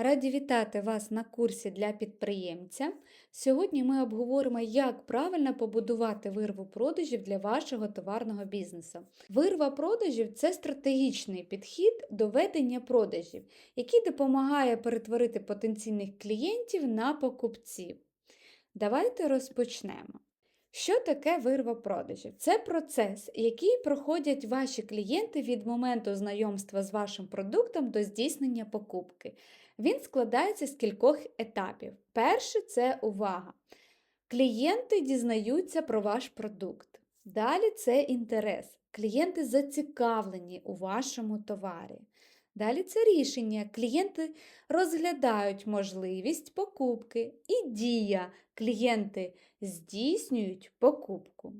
Раді вітати вас на курсі для підприємця. Сьогодні ми обговоримо, як правильно побудувати вирву продажів для вашого товарного бізнесу. Вирва продажів це стратегічний підхід до ведення продажів, який допомагає перетворити потенційних клієнтів на покупців. Давайте розпочнемо. Що таке вирва продажів? Це процес, який проходять ваші клієнти від моменту знайомства з вашим продуктом до здійснення покупки. Він складається з кількох етапів. Перше це увага. Клієнти дізнаються про ваш продукт. Далі це інтерес. Клієнти зацікавлені у вашому товарі. Далі це рішення. Клієнти розглядають можливість покупки і дія. Клієнти здійснюють покупку.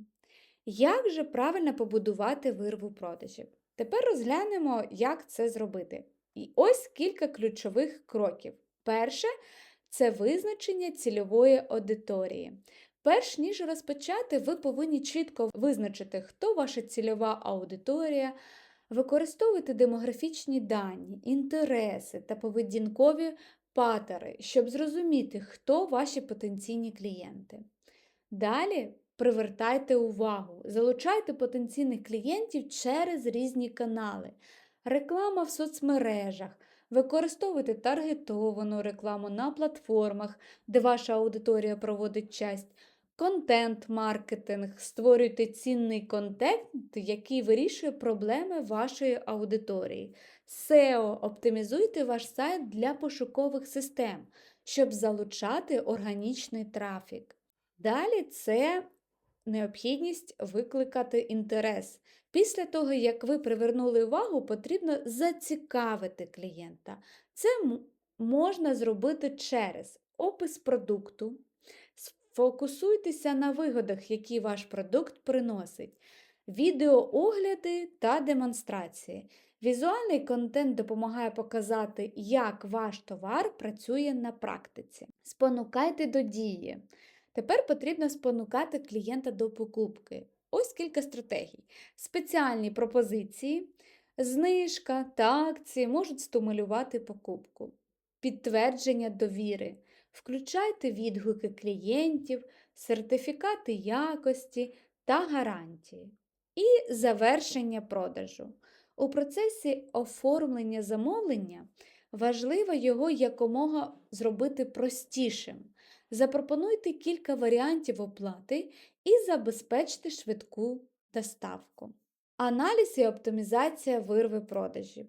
Як же правильно побудувати вирву продажів? Тепер розглянемо, як це зробити. І ось кілька ключових кроків. Перше це визначення цільової аудиторії. Перш ніж розпочати, ви повинні чітко визначити, хто ваша цільова аудиторія, використовуйте демографічні дані, інтереси та поведінкові патери, щоб зрозуміти, хто ваші потенційні клієнти. Далі привертайте увагу, залучайте потенційних клієнтів через різні канали. Реклама в соцмережах. Використовуйте таргетовану рекламу на платформах, де ваша аудиторія проводить часть. Контент-маркетинг. Створюйте цінний контент, який вирішує проблеми вашої аудиторії. SEO. Оптимізуйте ваш сайт для пошукових систем, щоб залучати органічний трафік. Далі це необхідність викликати інтерес. Після того, як ви привернули увагу, потрібно зацікавити клієнта. Це можна зробити через опис продукту. Сфокусуйтеся на вигодах, які ваш продукт приносить, відеоогляди та демонстрації. Візуальний контент допомагає показати, як ваш товар працює на практиці. Спонукайте до дії. Тепер потрібно спонукати клієнта до покупки. Ось кілька стратегій. Спеціальні пропозиції, знижка та акції можуть стимулювати покупку. Підтвердження довіри. Включайте відгуки клієнтів, сертифікати якості та гарантії. І завершення продажу. У процесі оформлення замовлення важливо його якомога зробити простішим. Запропонуйте кілька варіантів оплати і забезпечте швидку доставку. Аналіз і оптимізація вирви продажів.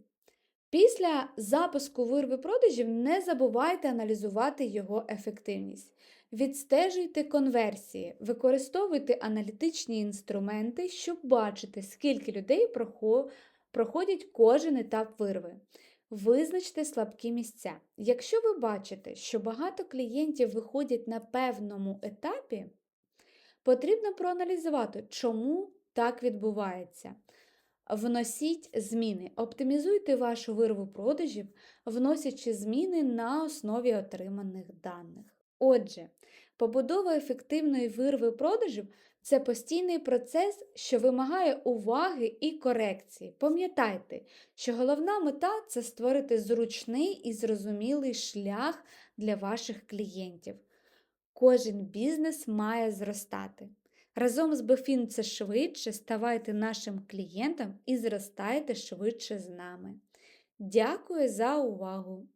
Після запуску вирви продажів не забувайте аналізувати його ефективність. Відстежуйте конверсії, використовуйте аналітичні інструменти, щоб бачити, скільки людей проходять кожен етап вирви. Визначте слабкі місця. Якщо ви бачите, що багато клієнтів виходять на певному етапі, потрібно проаналізувати, чому так відбувається. Вносіть зміни. Оптимізуйте вашу вирву продажів, вносячи зміни на основі отриманих даних. Отже, побудова ефективної вирви продажів це постійний процес, що вимагає уваги і корекції. Пам'ятайте, що головна мета це створити зручний і зрозумілий шлях для ваших клієнтів. Кожен бізнес має зростати. Разом з Бефін це швидше ставайте нашим клієнтом і зростайте швидше з нами. Дякую за увагу!